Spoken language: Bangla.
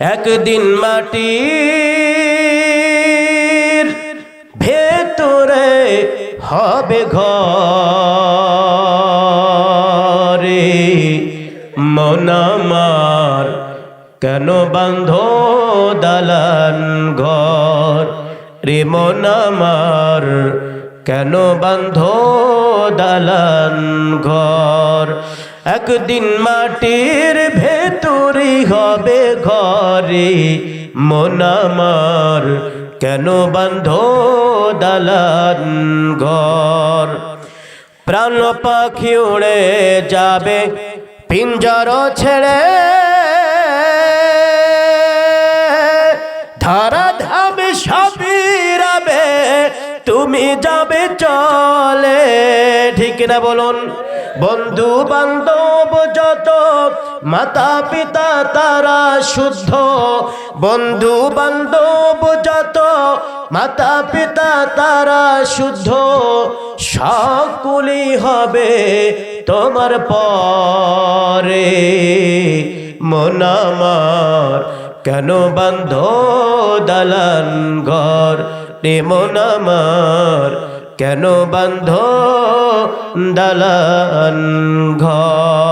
একদিন মাটির ভেতরে হবে ঘরে। মন আমার কেন বান্ধ দালান ঘর? রে মন আমার কেন বান্ধ দালান ঘর? একদিন মাটির ভেতরে হবে ঘরে, মন আমার কেন বান্ধ দালান ঘর? প্রাণ পাখি উড়ে যাবে, পিঞ্জর ছেড়ে। ধারা ধাবে সবিরাবে তুমি যাবে চলে। ঠিক না বলুন? বন্ধু বান্ধব যত মাতা পিতা তারা শুদ্ধ। বন্ধু বান্ধব যত মাতা পিতা তারা শুদ্ধ। সকলই হবে তোমার পরে। মন আমার কেন বন্ধ দালান ঘর? রে মন আমার কেন বন্ধ দালান ঘর?